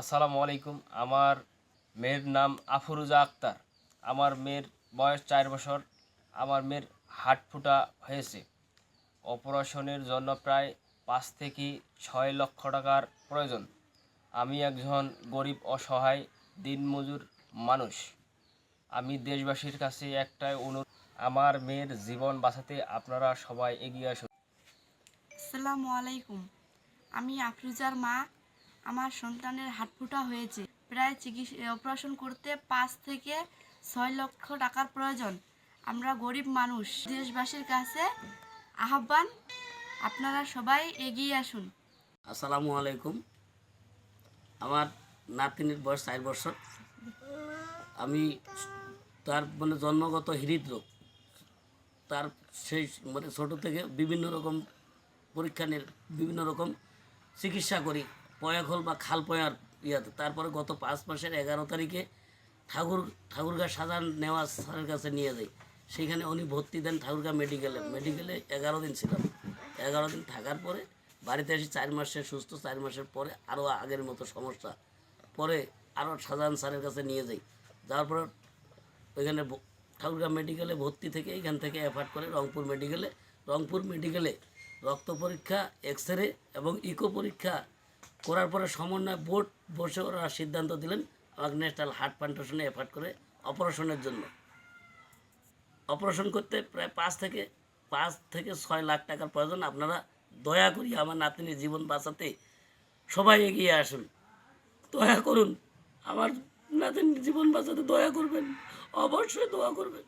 আসসালামু আলাইকুম। আমার মেয়ের নাম আফরুজা আক্তার। আমার মেয়ের বয়স চার বছর। আমার মেয়ের হাট ফুটা হয়েছে। অপারেশনের জন্য প্রায় পাঁচ থেকে ছয় লক্ষ টাকার প্রয়োজন। আমি একজন গরিব, অসহায়, দিনমজুর মানুষ। আমি দেশবাসীর কাছে একটাই অনুরোধ, আমার মেয়ের জীবন বাঁচাতে আপনারা সবাই এগিয়ে আসুন। আসসালামু আলাইকুম। আমি আফরুজার মা আমার সন্তানের হাটফুটা হয়েছে। প্রায় চিকিৎসা অপারেশন করতে পাঁচ থেকে ছয় লক্ষ টাকার প্রয়োজন। আমরা গরিব মানুষ। দেশবাসীর কাছে আহ্বান, আপনারা সবাই এগিয়ে আসুন। আসসালামু আলাইকুম। আমার নাতিনির বয়স চার বছর। আমি তার মানে জন্মগত হৃদরোগ। তার সেই মানে ছোটো থেকে বিভিন্ন রকম পরীক্ষা বিভিন্ন রকম চিকিৎসা করি। পয়াখল বা খাল পয়ার ইয়াতে। তারপরে গত পাঁচ মাসের এগারো তারিখে ঠাকুর, ঠাকুরগা সাজান নেওয়া স্যারের কাছে নিয়ে যাই। সেখানে উনি ভর্তি দেন ঠাকুরগা মেডিকেলে। মেডিকেলে এগারো দিন ছিলাম। এগারো দিন থাকার পরে বাড়িতে এসে চার মাসের সুস্থ, চার মাসের পরে আরও আগের মতো সমস্যা। পরে আরও সাজান স্যারের কাছে নিয়ে যাই। যাওয়ার পর ওইখানে ঠাকুরগাঁ মেডিকেলে ভর্তি থেকে এখান থেকে অ্যাফার্ট করে রংপুর মেডিকেলে। রংপুর মেডিকেলে রক্ত পরীক্ষা এক্স রে এবং ইকো পরীক্ষা করার পরে সমন্বয় বোর্ড বসে ওরা সিদ্ধান্ত দিলেন ন্যাশনাল হার্ট ফাউন্ডেশনে এফার্ট করে অপারেশনের জন্য। অপারেশন করতে প্রায় পাঁচ থেকে পাঁচ থেকে ছয় লাখ টাকার প্রয়োজন। আপনারা দয়া করি আমার নাতনির জীবন বাঁচাতে সবাই এগিয়ে আসুন। দয়া করুন। আমার নাতনির জীবন বাঁচাতে দয়া করবেন। অবশ্যই দোয়া করবেন।